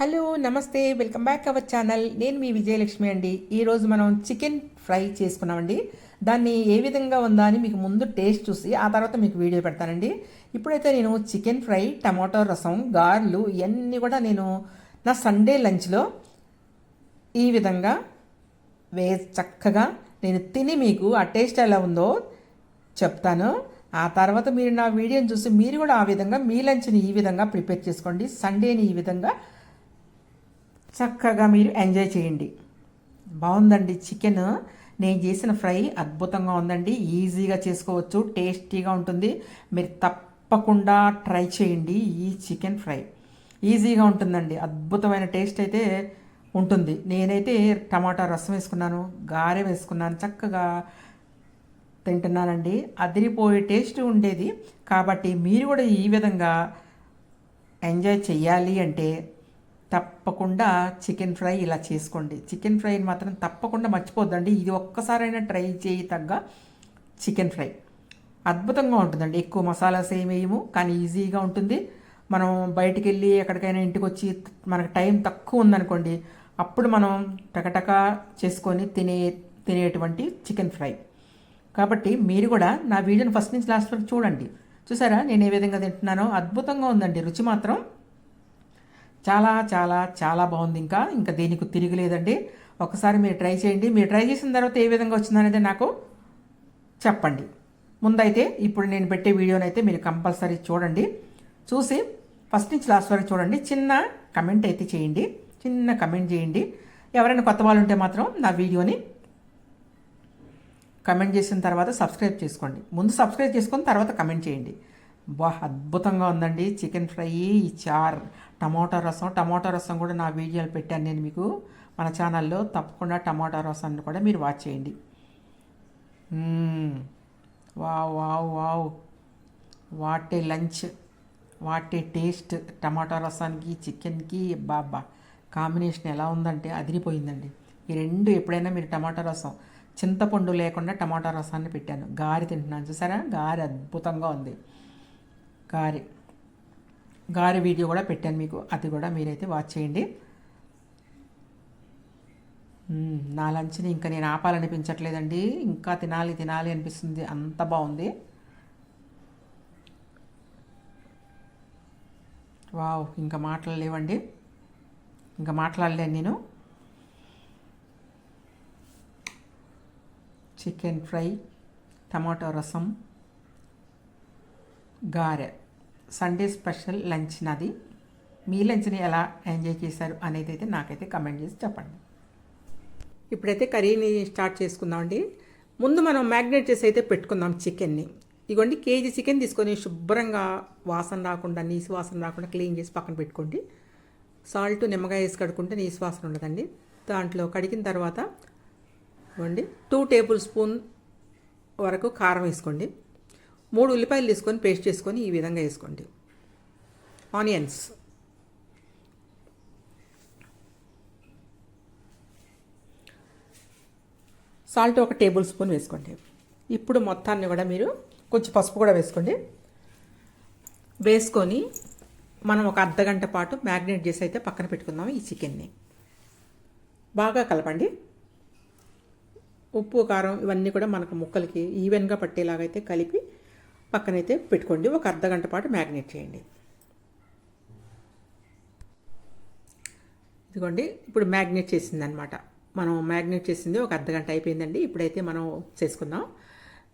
Hello నమస్తే welcome back our channel. నేను మీ విజయలక్ష్మి అండి. ఈరోజు మనం చికెన్ ఫ్రై చేసుకున్నామండి. దాన్ని ఏ విధంగా ఉందా అని మీకు ముందు టేస్ట్ చూసి ఆ తర్వాత మీకు వీడియో పెడతానండి. ఇప్పుడైతే నేను చికెన్ ఫ్రై టమాటో రసం గార్లు ఇవన్నీ కూడా నేను నా సండే లంచ్లో ఈ విధంగా వే చక్కగా నేను తిని మీకు ఆ టేస్ట్ ఎలా ఉందో చెప్తాను. ఆ తర్వాత మీరు నా వీడియోని చూసి మీరు కూడా ఆ విధంగా మీ లంచ్ని ఈ విధంగా ప్రిపేర్ చేసుకోండి. సండేని ఈ విధంగా చక్కగా మీరు ఎంజాయ్ చేయండి. బాగుందండి చికెన్. నేను చేసిన ఫ్రై అద్భుతంగా ఉందండి. ఈజీగా చేసుకోవచ్చు టేస్టీగా ఉంటుంది. మీరు తప్పకుండా ట్రై చేయండి ఈ చికెన్ ఫ్రై. ఈజీగా ఉంటుందండి. అద్భుతమైన టేస్ట్ అయితే ఉంటుంది. నేనైతే టమాటా రసం వేసుకున్నాను గారె వేసుకున్నాను చక్కగా తింటున్నానండి. అదిరిపోయే టేస్ట్ ఉండేది. కాబట్టి మీరు కూడా ఈ విధంగా ఎంజాయ్ చేయాలి అంటే తప్పకుండా చికెన్ ఫ్రై ఇలా చేసుకోండి. చికెన్ ఫ్రైని మాత్రం తప్పకుండా మర్చిపోద్దండి. ఇది ఒక్కసారైనా ట్రై చేయి తగ్గ చికెన్ ఫ్రై. అద్భుతంగా ఉంటుందండి. ఎక్కువ మసాలాస్ ఏమి వేయము కానీ ఈజీగా ఉంటుంది. మనం బయటికి వెళ్ళి ఎక్కడికైనా ఇంటికి వచ్చి మనకు టైం తక్కువ ఉందనుకోండి అప్పుడు మనం టకటక చేసుకొని తినే తినేటువంటి చికెన్ ఫ్రై. కాబట్టి మీరు కూడా నా వీడియోని ఫస్ట్ నుంచి లాస్ట్ వరకు చూడండి. చూసారా? నేను ఏ విధంగా తింటున్నానో? అద్భుతంగా ఉందండి. రుచి మాత్రం చాలా చాలా చాలా బాగుంది ఇంకా. ఇంకా దీనికి తిరిగిలేదండి. ఒకసారి మీరు ట్రై చేయండి. మీరు ట్రై చేసిన తర్వాత ఏ విధంగా వచ్చిందనేది నాకు చెప్పండి. ముందైతే ఇప్పుడు నేను పెట్టే వీడియోనైతే మీరు కంపల్సరీ చూడండి. చూసి ఫస్ట్ నుంచి లాస్ట్ వరకు చూడండి. చిన్న కమెంట్ అయితే చేయండి. చిన్న కమెంట్ చేయండి. ఎవరైనా కొత్త వాళ్ళు ఉంటే మాత్రం నా వీడియోని కమెంట్ చేసిన తర్వాత సబ్స్క్రైబ్ చేసుకోండి. ముందు సబ్స్క్రైబ్ చేసుకొని తర్వాత కమెంట్ చేయండి. బా అద్భుతంగా ఉందండి. చికెన్ ఫ్రై ఈ చార్ టమాటా రసం. టమాటా రసం కూడా నా వీడియోలు పెట్టాను నేను మీకు. మన ఛానల్లో తప్పకుండా టమాటా రసాన్ని కూడా మీరు వాచ్ చేయండి. Wow wow wow. What a lunch. What a taste. Tomato రసానికి చికెన్కి బాబా. కాంబినేషన్ ఎలా ఉందంటే అదిరిపోయిందండి. ఈ రెండు ఎప్పుడైనా మీరు టమాటా రసం చింతపండు లేకుండా టమాటా రసాన్ని పెట్టాను. గారి తింటున్నాను. చూసారా? గారి అద్భుతంగా ఉంది. గారి గారి వీడియో కూడా పెట్టాను మీకు. అది కూడా మీరైతే వాచ్ చేయండి. నా లంచ్ని ఇంకా నేను ఆపాలనిపించట్లేదండి. ఇంకా తినాలి తినాలి అనిపిస్తుంది. అంత బాగుంది. వావ్ ఇంకా మాట్లాడలేవండి ఇంకా మాట్లాడలేను నేను. చికెన్ ఫ్రై టమాటో రసం. గారె. సండే స్పెషల్ లంచ్ నాది. మీ లంచ్ని ఎలా ఎంజాయ్ చేశారు అనేది అయితే నాకైతే కమెంట్ చేసి చెప్పండి. ఇప్పుడైతే కర్రీని స్టార్ట్ చేసుకుందామండి ముందు మనం మ్యాగ్నేట్ చేసి అయితే పెట్టుకుందాం చికెన్ని. ఇగోండి కేజీ చికెన్ తీసుకొని శుభ్రంగా వాసన రాకుండా నీసు వాసన రాకుండా క్లీన్ చేసి పక్కన పెట్టుకోండి. సాల్ట్ నిమ్మకాయ వేసి కడుక్కుంటే నీసు వాసన ఉండదండి. దాంట్లో కడిగిన తర్వాత ఇవ్వండి టూ టేబుల్ స్పూన్ వరకు కారం వేసుకోండి. మూడు ఉల్లిపాయలు తీసుకొని పేస్ట్ చేసుకొని ఈ విధంగా వేసుకోండి. ఆనియన్స్. సాల్ట్ ఒక టేబుల్ స్పూన్ వేసుకోండి. ఇప్పుడు మొత్తాన్ని కూడా మీరు కొంచెం పసుపు కూడా వేసుకోండి. వేసుకొని మనం ఒక అర్ధ గంట పాటు మ్యాగ్నేట్ చేసి అయితే పక్కన పెట్టుకుందాం ఈ చికెన్ని. బాగా కలపండి. ఉప్పు కారం ఇవన్నీ కూడా మనకు ముక్కలకి ఈవెన్గా పట్టేలాగైతే కలిపి పక్కనైతే పెట్టుకోండి. ఒక అర్ధ గంట పాటు మ్యాగ్నేట్ చేయండి. ఇదిగోండి. ఇప్పుడు మ్యాగ్నేట్ చేసిందనమాట. మనం మ్యాగ్నేట్ చేసింది ఒక అర్ధ గంట అయిపోయిందండి. ఇప్పుడైతే మనం చేసుకుందాం.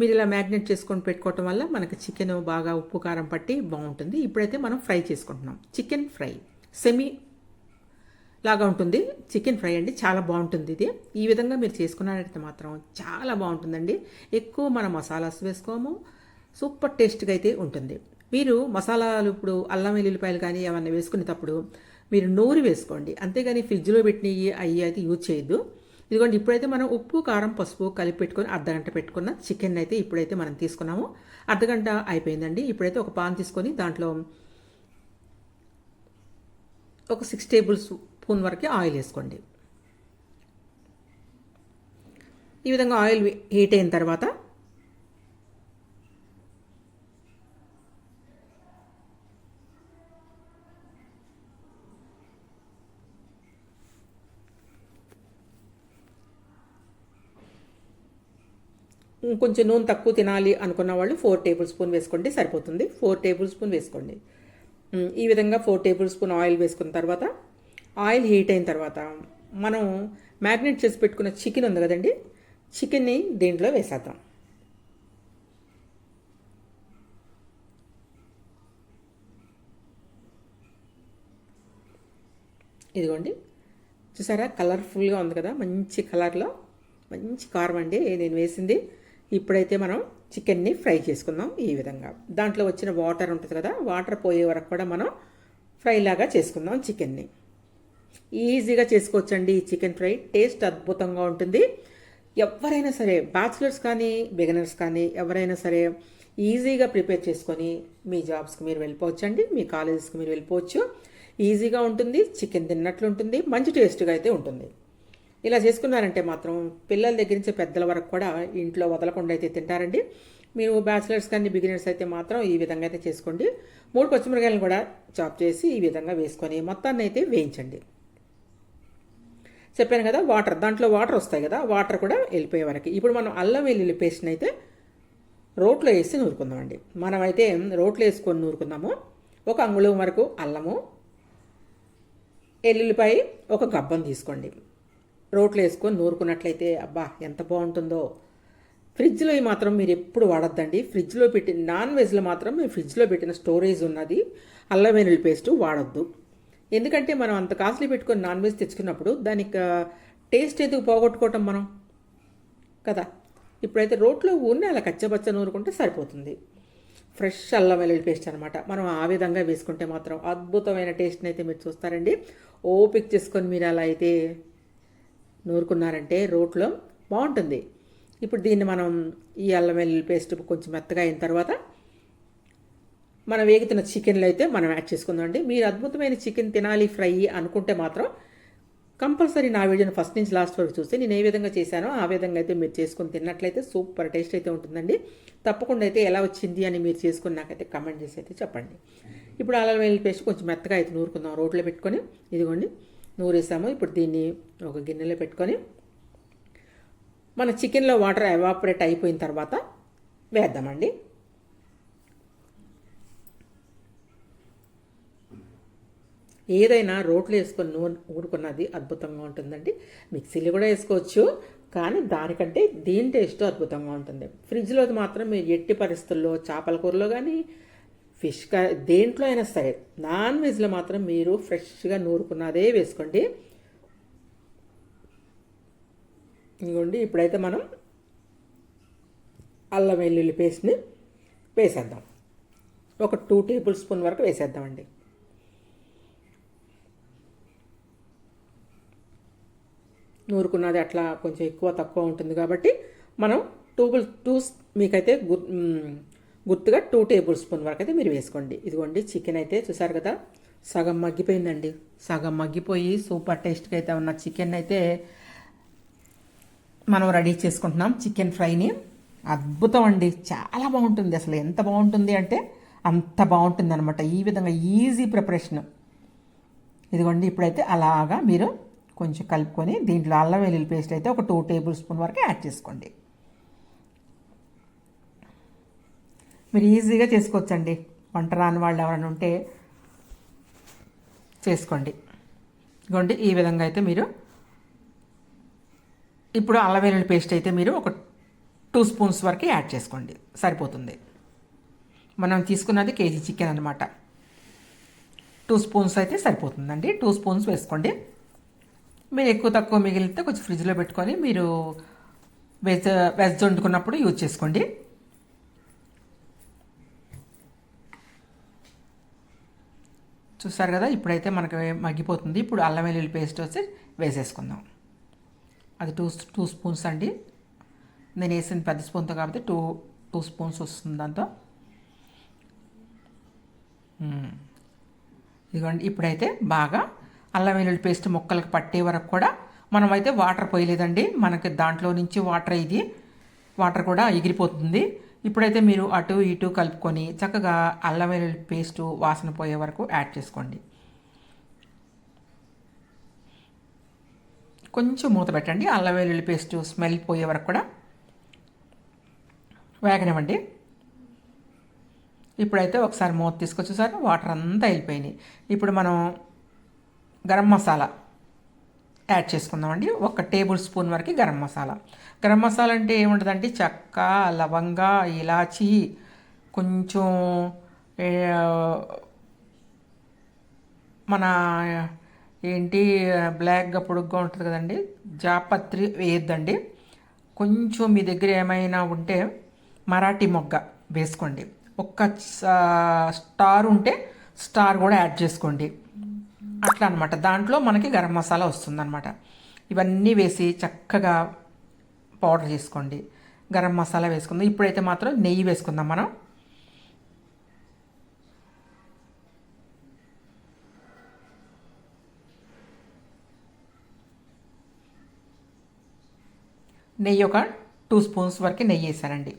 మీరు ఇలా మ్యాగ్నేట్ చేసుకొని పెట్టుకోవటం వల్ల మనకి చికెన్ బాగా ఉప్పు కారం పట్టి బాగుంటుంది. ఇప్పుడైతే మనం ఫ్రై చేసుకుంటున్నాం. Chicken fry. సెమీ లాగా ఉంటుంది. చికెన్ ఫ్రై అండి. చాలా బాగుంటుంది ఇది. ఈ విధంగా మీరు చేసుకున్నట్లయితే మాత్రం చాలా బాగుంటుందండి. ఎక్కువ మనం మసాలాస్ వేసుకోము. సూపర్ టేస్ట్గా అయితే ఉంటుంది. మీరు మసాలాలు ఇప్పుడు అల్లం వెల్లుల్లిపాయలు కానీ ఏమన్నా వేసుకునేటప్పుడు మీరు నూరి వేసుకోండి. అంతేగాని ఫ్రిడ్జ్లో పెట్టినవి అవి అయితే యూజ్ చేయొద్దు. ఇదిగోండి ఇప్పుడైతే మనం ఉప్పు కారం పసుపు కలిపి పెట్టుకొని అర్ధగంట పెట్టుకున్న చికెన్ అయితే ఇప్పుడైతే మనం తీసుకున్నాము. అర్ధగంట అయిపోయిందండి. ఇప్పుడైతే ఒక పాన్ తీసుకొని దాంట్లో ఒక సిక్స్ టేబుల్ స్పూన్ వరకు ఆయిల్ వేసుకోండి. ఈ విధంగా ఆయిల్ హీట్ అయిన తర్వాత కొంచెం నూనె తక్కువ తినాలి అనుకున్న వాళ్ళు ఫోర్ టేబుల్ స్పూన్ వేసుకోండి సరిపోతుంది. ఫోర్ టేబుల్ స్పూన్ వేసుకోండి. ఈ విధంగా ఫోర్ టేబుల్ స్పూన్ ఆయిల్ వేసుకున్న తర్వాత ఆయిల్ హీట్ అయిన తర్వాత మనం మ్యాగ్నెట్ చేసి పెట్టుకున్న చికెన్ ఉంది కదండి చికెన్ని దీంట్లో వేసేద్దాం. ఇదిగోండి చూసారా? కలర్ఫుల్గా ఉంది కదా మంచి కలర్లో మంచి కారం అండి నేను వేసింది. ఇప్పుడైతే మనం చికెన్ని ఫ్రై చేసుకుందాం ఈ విధంగా. దాంట్లో వచ్చిన వాటర్ ఉంటుంది కదా వాటర్ పోయే వరకు కూడా మనం ఫ్రై లాగా చేసుకుందాం చికెన్ని. ఈజీగా చేసుకోవచ్చండి ఈ చికెన్ ఫ్రై. టేస్ట్ అద్భుతంగా ఉంటుంది. ఎవరైనా సరే బ్యాచులర్స్ కానీ బిగినర్స్ కానీ ఎవరైనా సరే ఈజీగా ప్రిపేర్ చేసుకొని మీ జాబ్స్కి మీరు వెళ్ళిపోవచ్చండి మీ కాలేజెస్కి మీరు వెళ్ళిపోవచ్చు. ఈజీగా ఉంటుంది చికెన్ తిన్నట్లు ఉంటుంది మంచి టేస్ట్గా అయితే ఉంటుంది. ఇలా చేసుకున్నారంటే మాత్రం పిల్లల దగ్గర నుంచి పెద్దల వరకు కూడా ఇంట్లో వదలకుండా అయితే తింటారండి. మీరు బ్యాచిలర్స్ కానీ బిగినర్స్ అయితే మాత్రం ఈ విధంగా అయితే చేసుకోండి. మూడు పచ్చిమిరకాయలను కూడా చాప్ చేసి ఈ విధంగా వేసుకొని మొత్తాన్ని అయితే వేయించండి. చెప్పాను కదా వాటర్. దాంట్లో వాటర్ వస్తాయి కదా వాటర్ కూడా వెళ్ళిపోయే వరకు. ఇప్పుడు మనం అల్లం వెల్లుల్లి పేస్ట్ని అయితే రోట్లో వేసి నూరుకుందామండి. మనమైతే రోట్లో వేసుకొని నూరుకుందాము. ఒక అంగుళం వరకు అల్లము ఎల్లుల్లిపాయ ఒక గబ్బం తీసుకోండి. రోట్లో వేసుకొని నూరుకున్నట్లయితే అబ్బా ఎంత బాగుంటుందో. ఫ్రిడ్జ్లో మాత్రం మీరు ఎప్పుడు వాడద్దండి. ఫ్రిడ్జ్లో పెట్టి నాన్ వెజ్లో మాత్రం మేము ఫ్రిడ్జ్లో పెట్టిన స్టోరేజ్ ఉన్నది. అల్లం వెల్లుల్లి పేస్ట్ వాడొద్దు. ఎందుకంటే మనం అంత కాస్ట్లీ పెట్టుకొని నాన్ వెజ్ తెచ్చుకున్నప్పుడు దానికి టేస్ట్ ఎందుకు పోగొట్టుకోవటం మనం? కదా. ఇప్పుడైతే రోట్లో ఊరిని అలా కచ్చబచ్చ నూరుకుంటే సరిపోతుంది. ఫ్రెష్ అల్లం వెల్లుల్లి పేస్ట్ అనమాట మనం ఆ విధంగా వేసుకుంటే మాత్రం అద్భుతమైన టేస్ట్ని అయితే మీరు చూస్తారండి. ఓపిక చేసుకొని మీరు అలా అయితే నూరుకున్నారంటే రోట్లో బాగుంటుంది. ఇప్పుడు దీన్ని మనం ఈ అల్లం వెల్లుల్లి పేస్ట్ కొంచెం మెత్తగా అయిన తర్వాత మనం వేగుతున్న చికెన్లు అయితే మనం యాడ్ చేసుకుందాం అండి. మీరు అద్భుతమైన చికెన్ తినాలి ఫ్రై అనుకుంటే మాత్రం కంపల్సరీ నా వీడియోని ఫస్ట్ నుంచి లాస్ట్ వరకు చూస్తే నేను ఏ విధంగా చేశానో ఆ విధంగా అయితే మీరు చేసుకుని తిన్నట్లయితే సూపర్ టేస్ట్ అయితే ఉంటుందండి. తప్పకుండా అయితే ఎలా వచ్చింది అని మీరు చేసుకుని నాకైతే కమెంట్ చేసి అయితే చెప్పండి. ఇప్పుడు అల్లం వెల్లుల్లి పేస్ట్ కొంచెం మెత్తగా అయితే నూరుకుందాం రోట్లో పెట్టుకొని. ఇదిగోండి. నూరేసాము. ఇప్పుడు దీన్ని ఒక గిన్నెలో పెట్టుకొని మన చికెన్లో వాటర్ ఎవాపరేట్ అయిపోయిన తర్వాత వేద్దామండి. ఏదైనా రోట్లో వేసుకొని నూనె ఊరుకున్నది అద్భుతంగా ఉంటుందండి. మిక్సీలో కూడా వేసుకోవచ్చు కానీ దానికంటే దీని టేస్ట్ అద్భుతంగా ఉంటుంది. ఫ్రిడ్జ్లో మాత్రం మీరు ఎట్టి పరిస్థితుల్లో చేపల కూరలో కానీ ఫిష్ కా దేంట్లో అయినా సరే నాన్ వెజ్లో మాత్రం మీరు ఫ్రెష్గా నూరుకున్నదే వేసుకోండి. ఇదిగోండి ఇప్పుడైతే మనం అల్లం వెల్లుల్లి పేస్ట్ని వేసేద్దాం. ఒక టూ టేబుల్ స్పూన్ వరకు వేసేద్దామండి. నూరుకున్నది అట్లా కొంచెం ఎక్కువ తక్కువ ఉంటుంది కాబట్టి మనం టూ టూ మీకైతే గు గుర్తుగా టూ టేబుల్ స్పూన్ వరకు అయితే మీరు వేసుకోండి. ఇదిగోండి చికెన్ అయితే చూసారు కదా సగం మగ్గిపోయిందండి. సగం మగ్గిపోయి సూపర్ టేస్ట్గా అయితే ఉన్న చికెన్ అయితే మనం రెడీ చేసుకుంటున్నాం. చికెన్ ఫ్రైని అద్భుతం అండి. చాలా బాగుంటుంది అసలు. ఎంత బాగుంటుంది అంటే అంత బాగుంటుంది అనమాట ఈ విధంగా ఈజీ ప్రిపరేషన్ ఇదిగోండి ఇప్పుడైతే అలాగా మీరు కొంచెం కలుపుకొని దీంట్లో అల్లం వెల్లుల్లి పేస్ట్ అయితే ఒక టూ టేబుల్ స్పూన్ వరకు యాడ్ చేసుకోండి. మీరు ఈజీగా చేసుకోవచ్చండి. వంట రాని వాళ్ళు ఎవరైనా ఉంటే చేసుకోండి. ఇదిగోండి ఈ విధంగా అయితే మీరు ఇప్పుడు అల్లం వెల్లుల్లి పేస్ట్ అయితే మీరు ఒక టూ స్పూన్స్ వరకు యాడ్ చేసుకోండి. సరిపోతుంది. మనం తీసుకున్నది కేజీ చికెన్ అనమాట టూ స్పూన్స్ అయితే సరిపోతుందండి. టూ స్పూన్స్ వేసుకోండి. మీరు ఎక్కువ తక్కువ మిగిలితే కొంచెం ఫ్రిడ్జ్లో పెట్టుకొని మీరు వెజ్ వెజ్ వండుకున్నప్పుడు యూజ్ చేసుకోండి. చూస్తారు కదా ఇప్పుడైతే మనకి మగ్గిపోతుంది. ఇప్పుడు అల్లం వెల్లుల్లి పేస్ట్ వచ్చి వేసేసుకుందాం. అది టూ టూ స్పూన్స్ అండి. నేను వేసిన పెద్ద స్పూన్తో కాబట్టి టూ టూ స్పూన్స్ వస్తుంది దాంతో. ఇదిగోండి ఇప్పుడైతే బాగా అల్లం వెల్లుల్లి పేస్ట్ ముక్కలకు పట్టే వరకు కూడా మనమైతే వాటర్ పోయలేదండి. మనకి దాంట్లో నుంచి వాటర్ ఇది. వాటర్ కూడా ఎగిరిపోతుంది. ఇప్పుడైతే మీరు అటు ఇటు కలుపుకొని చక్కగా అల్లం వెల్లుల్లి పేస్ట్ వాసన పోయే వరకు యాడ్ చేసుకోండి. కొంచెం మూత పెట్టండి. అల్లం వెల్లుల్లి పేస్ట్ స్మెల్ పోయే వరకు కూడా వేగనివ్వండి. ఇప్పుడైతే ఒకసారి మూత తీసుకొచ్చేసారు. వాటర్ అంతా వెళ్ళిపోయినాయి. ఇప్పుడు మనం గరం మసాలా యాడ్ చేసుకుందామండి. ఒక టేబుల్ స్పూన్ వరకు గరం మసాలా. గరం మసాలా అంటే ఏముంటుందండి? చెక్క లవంగ ఇలాచి కొంచెం మన ఏంటి బ్లాక్గా పొడుగ్గా ఉంటుంది కదండి? జాపత్రి వేయద్దండి. కొంచెం మీ దగ్గర ఏమైనా ఉంటే మరాఠీ మొగ్గ వేసుకోండి. ఒక్క స్టార్ ఉంటే స్టార్ కూడా యాడ్ చేసుకోండి. అట్లా అనమాట దాంట్లో మనకి గరం మసాలా వస్తుందన్నమాట ఇవన్నీ వేసి చక్కగా పౌడర్ చేసుకోండి. గరం మసాలా వేసుకుందాం. ఇప్పుడైతే మాత్రం నెయ్యి వేసుకుందాం మనం. నెయ్యి ఒక టూ స్పూన్స్ వరకు నెయ్యి వేసానండి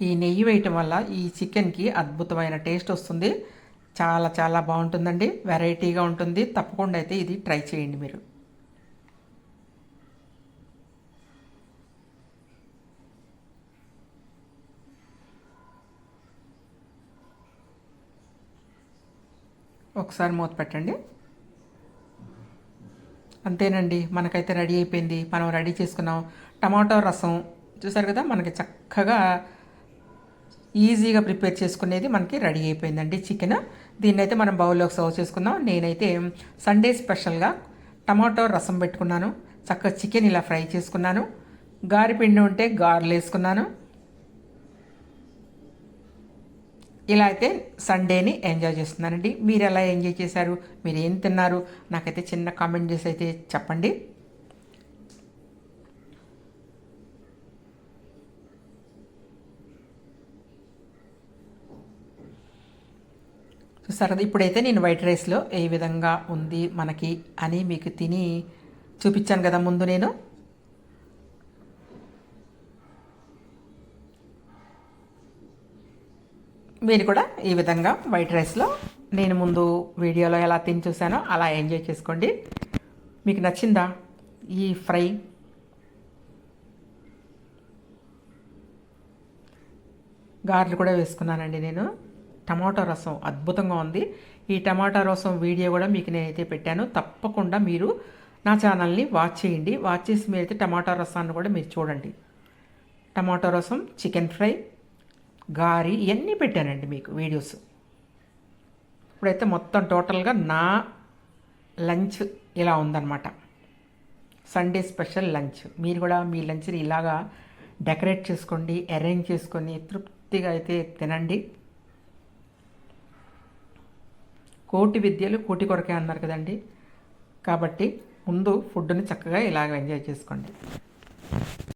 ఈ నెయ్యి వేయటం వల్ల ఈ చికెన్కి అద్భుతమైన టేస్ట్ వస్తుంది. చాలా చాలా బాగుంటుందండి. వెరైటీగా ఉంటుంది. తప్పకుండా అయితే ఇది ట్రై చేయండి మీరు. ఒకసారి మూత పెట్టండి. అంతేనండి. మనకైతే రెడీ అయిపోయింది. మనం రెడీ చేసుకున్నాం. టమాటో రసం. చూసారు కదా? మనకి చక్కగా ఈజీగా ప్రిపేర్ చేసుకునేది మనకి రెడీ అయిపోయిందండి చికెన్. దీన్ని అయితే మనం బౌల్లోకి సర్వ్ చేసుకుందాం. నేనైతే సండే స్పెషల్గా టమాటో రసం పెట్టుకున్నాను. చక్కగా చికెన్ ఇలా ఫ్రై చేసుకున్నాను. గారిపిండి ఉంటే గారెలు వేసుకున్నాను. ఇలా అయితే సండేని ఎంజాయ్ చేస్తున్నానండి. మీరు ఎలా ఎంజాయ్ చేశారు? మీరు ఏం తిన్నారు? నాకైతే చిన్న కామెంట్ చేసి అయితే చెప్పండి. చూస్తారు కదా ఇప్పుడైతే నేను వైట్ రైస్లో ఏ విధంగా ఉంది మనకి అని మీకు తిని చూపించాను కదా ముందు నేను. మీరు కూడా ఈ విధంగా వైట్ రైస్లో నేను ముందు వీడియోలో ఎలా తిని చూసానో అలా ఎంజాయ్ చేసుకోండి. మీకు నచ్చిందా ఈ ఫ్రై? గారెలు కూడా వేసుకున్నానండి నేను. టమాటో రసం అద్భుతంగా ఉంది. ఈ టమాటా రసం వీడియో కూడా మీకు నేనైతే పెట్టాను. తప్పకుండా మీరు నా ఛానల్ని వాచ్ చేయండి. వాచ్ చేసి మీరైతే టమాటా రసాన్ని కూడా మీరు చూడండి. టమాటా రసం చికెన్ ఫ్రై గారి ఇవన్నీ పెట్టానండి మీకు వీడియోస్. ఇప్పుడైతే మొత్తం టోటల్గా నా లంచ్ ఇలా ఉందన్నమాట. Sunday special lunch. మీరు కూడా మీ లంచ్ని ఇలాగా డెకరేట్ చేసుకోండి అరేంజ్ చేసుకొని తృప్తిగా అయితే తినండి. కోటి విద్యలు కోటి కొరకే అన్నారు కదండి. కాబట్టి ముందు ఫుడ్ని చక్కగా ఇలాగ ఎంజాయ్ చేసుకోండి.